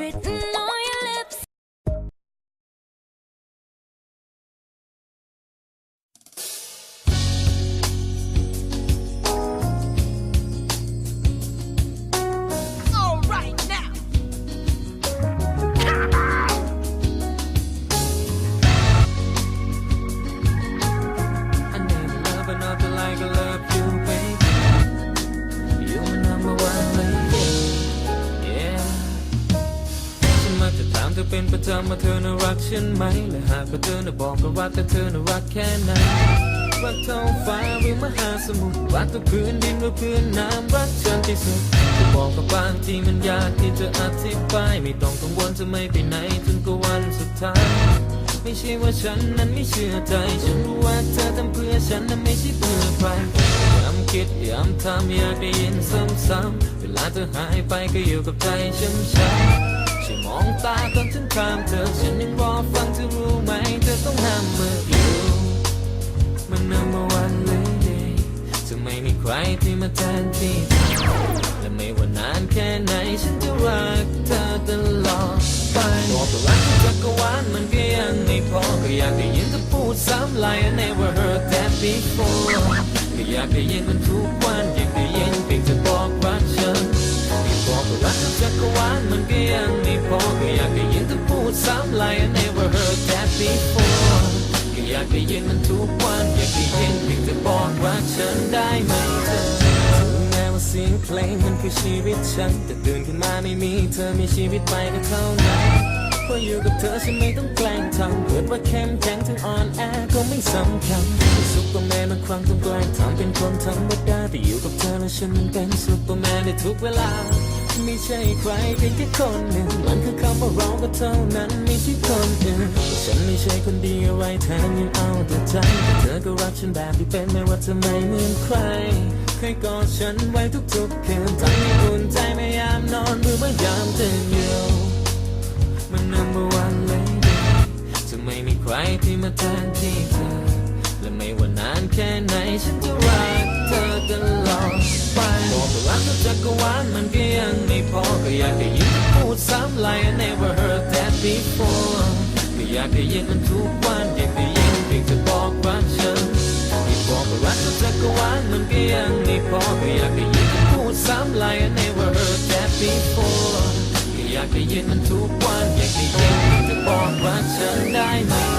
written าเธอเป็นประจำว่าเธอน่ารักฉันไหมและหากว่าเธอน่ะบอกก็รักแต่เธอน่ารักแค่ไหนรักเท่าฟ้าหรือมหาสมุทรรักทุกพื้นดินหรือพื้นน้ำรักฉันที่สุดจะบอกกับบางทีมันยากที่จะอธิบายไม่ต้องกังวลจะไม่ไปไหนจนกว่าวันสุดท้ายไม่ใช่ว่าฉันนั้นไม่เชื่อใจ ฉันรู้ว่าเธอทำเพื่อฉันนั้นไม่ใช่เพื่อใครย้ำคิดย้ำทำอยากได้ยินซ้ำๆเวลาเธอหายไปก็อยู่กับใจช้ำช้ำช่วยม องตาตอนฉันถามเธอ ฉันยังรอฟังเธอรู้ไหม เธอต้องห้ามเมื่ออยู่มัน number one lady จะไม่มีใครที่มาแทนที่เธอและไม่ว่านานแค่ไหน ฉันจะรักเธอตลอดไปบอกว่ารักที่จักรวาลมันก็ยังไม่พอ ก็อยากได้ยินเธอพูดซ้ำ like I never heard that before ก็อยากได้ยินมันทุก ซ้ำ like I never heard that before ก็อยากได้ยินมันทุกวันอยากได้ยินเพียงเธอบอกรักฉันได้ไหมเธอถึงแม้ว่าเสียงเพลงมันคือชีวิตฉัน แต่ตื่นขึ้นมาไม่มีเธอมีชีวิตใหม่ก็เท่านั้นเพราะอยู่กับเธอฉันไม่ต้องแกล้งทำเกิดว่าเข้มแข็งถึงอ่อนแอก็ไม่สำคัญซุปเปอร์แมนบางครั้งต้องแกล้งทำเป็นคนธรรมดาแต่อยู่กับเธอแล้วฉันเป็นซุปเปอร์แมนในทุกเวลา ไม่ใช่ใครเพียงแค่คนหนึ่ง มันคือคำว่าเราก็เท่านั้นไม่ใช่คนอื่นฉันไม่ใช่คนดีอะไรแทนยังเอาแต่ใจแต่เธอก็รักฉันแบบที่เป็นไม่ว่าจะไม่เหมือนใครเคยกอดฉันไว้ทุกๆคืนทำให้อุ่นใจไม่ยามนอนหรือเมื่อยามตื่นอยู่มัน number one lady จะไม่มีใครที่มาแทนที่เธอและไม่ว่านานแค่ไหนฉันจะ ก็อยากได้ยินพูดซ้ำ like I never heard that before ก็อยากได้ยินมันทุกวันอยากได้ยินเพียงเธอบอกรักฉันที่บอกว่ารักเธอจักรวาลมันก็ยังไม่พอก็อยากได้ยินพูดซ้ำ like I never heard that before ก็อยากได้ยินมันทุกวันอยากได้ยินเพียงเธอบอกรักฉันได้ไหม